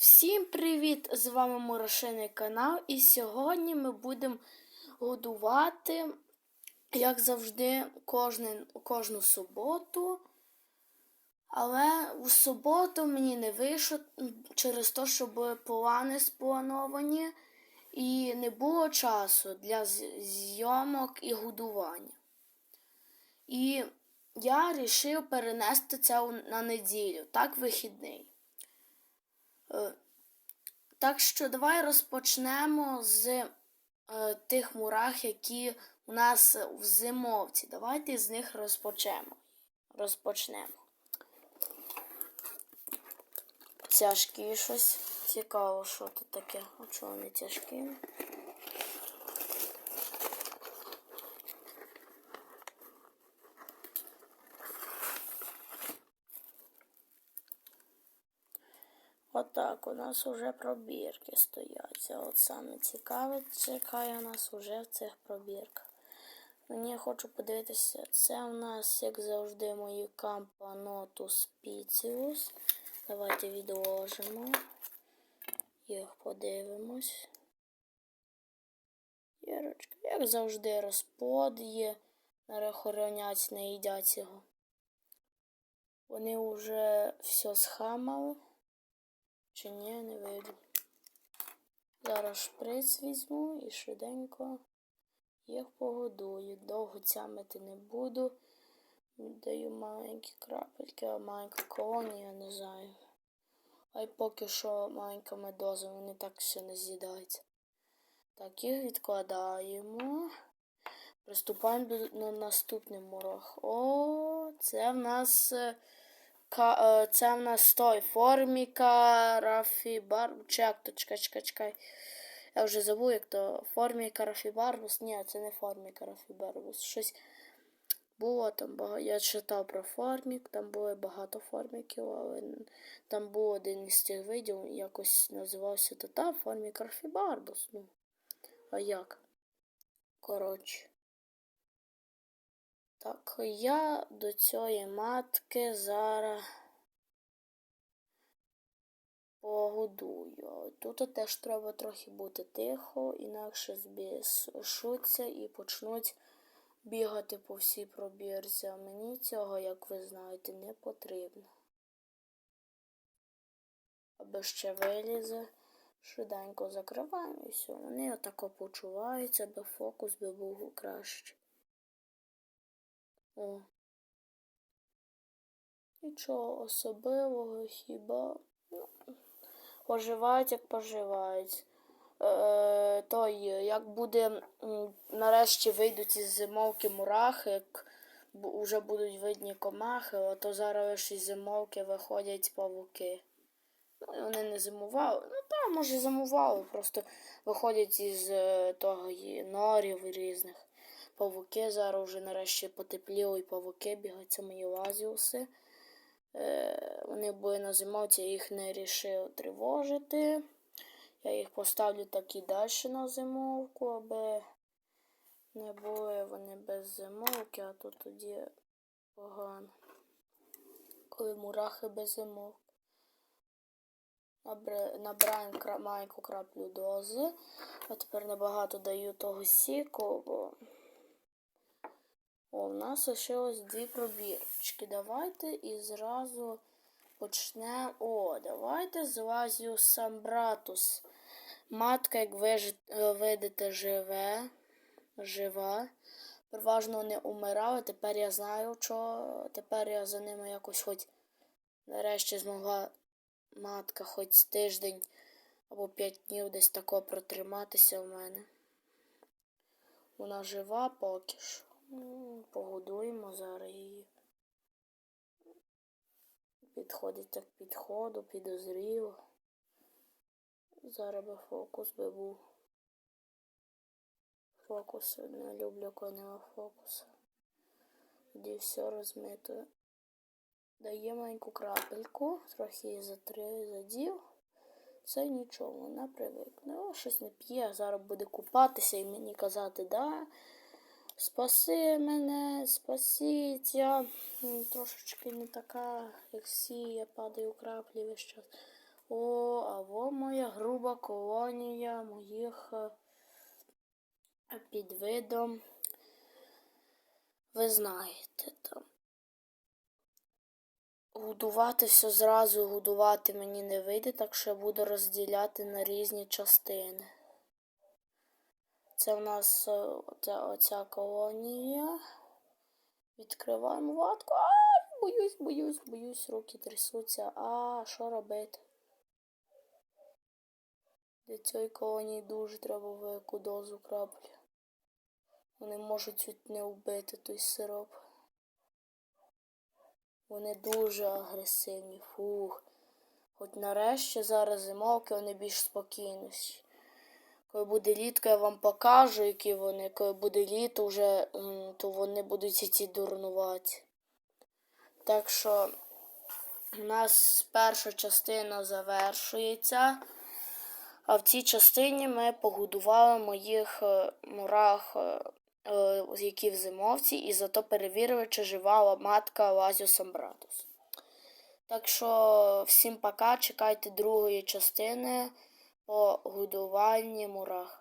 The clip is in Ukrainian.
Всім привіт! З вами Морошиний канал. І сьогодні ми будемо годувати, як завжди, кожне, кожну суботу. Але в суботу мені не вийшло через те, що були плани сплановані, і не було часу для зйомок і годування. І я вирішив перенести це на неділю, так вихідний. Так що давай розпочнемо з е, тих мурах, які у нас в зимовці. Давайте з них розпочнемо. Розпочнемо. Тяжкі щось. Цікаво, що тут таке. А чого вони тяжкі? Отак у нас уже пробірки стоять. Це От саме цікаве, чекає нас уже в цих пробірках. Мені хочу подивитися, це у нас, як завжди, мої Campanottus Picius. Давайте відложимо. Їх подивимось. Ірочка, як завжди, розплод є. Нарахоронять, не їдять його. Вони вже все схамали. Чи ні, не видно. Зараз шприц візьму і швиденько їх погодую. Довго тямити не буду. Даю маленькі крапельки, а маленька колонія, не знаю. А й поки що маленькими дозами вони так все не з'їдаються. Так, їх відкладаємо. Приступаємо до на наступний морох. О, це в нас. Ка, е, це в нас той форміка рафібар. Чек, то чекай, чекай, чекай. Я вже забув, як то форміка рафібарбус. Ні, це не форміка рафібарбус. Щось було там багато. Я читав про формік, там було багато форміків, але там був один із тих видів, якось називався то та формік рафібарбус. Ну, а як? Коротше. Так, я до цієї матки зараз погодую. Тут теж треба трохи бути тихо, інакше збішуться і почнуть бігати по всій пробірці. А мені цього, як ви знаєте, не потрібно. Аби ще вилізе, швиденько закриваємо і все. Вони отако почуваються, аби фокус би був краще. Нічого особливого хіба. Ну, поживають, як поживають. Е, той, як буде нарешті вийдуть із зимовки мурахи, як вже будуть видні комахи, а то зараз лише із зимовки виходять павуки. Ну, і вони не зимували. Ну так, може зимували, просто виходять із е, того і норів різних. Павуки зараз вже нарешті потепліло і павуки бігають, це мої лазіуси. Е, вони були на зимовці, я їх не рішив тривожити. Я їх поставлю так і далі на зимовку, аби не були вони без зимовки, а то тоді погано. Коли мурахи без зимовки. Набираємо маленьку краплю дози. А тепер набагато даю того сіку, бо о, у нас лишилось дві пробірочки. Давайте і зразу почнемо. О, давайте з Лазіус Самбратус. Матка, як ви е, видите, живе, жива. Переважно не умирали. Тепер я знаю, що тепер я за ними якось хоч нарешті змогла матка хоч тиждень або п'ять днів десь тако протриматися в мене. Вона жива поки що. Ну, Погодуємо зараз її. Підходить так підходу, підозріло. Зараз би фокус би був. Фокус не люблю, коли нема фокусу. Тоді все розмито. Дає маленьку крапельку, трохи її затри, задів. Це нічого, вона привикне. О, щось не п'є, зараз буде купатися і мені казати, да, спаси мене, спасіть. Я трошечки не така, як всі, я падаю краплі весь час. О, а во моя груба колонія моїх е, під видом. Ви знаєте там. Годувати все зразу годувати мені не вийде, так що я буду розділяти на різні частини. Це в нас е, оця, оця колонія. Відкриваємо ватку. Ай, боюсь, боюсь, боюсь, руки трясуться. А, що робити? Для цієї колонії дуже треба велику дозу краплі. Вони можуть чуть не вбити той сироп. Вони дуже агресивні. Фух. Хоч нарешті зараз зимовки вони більш спокійніші. Коли буде літко, я вам покажу, які вони. Коли буде літо, вже, то вони будуть ці дурнуваті. Так що у нас перша частина завершується. А в цій частині ми погодували моїх е, мурах, е, е, які в зимовці, і зато перевірили, чи жива матка Лазіус Амбратус. Так що всім пока, чекайте другої частини по годуванні мурах.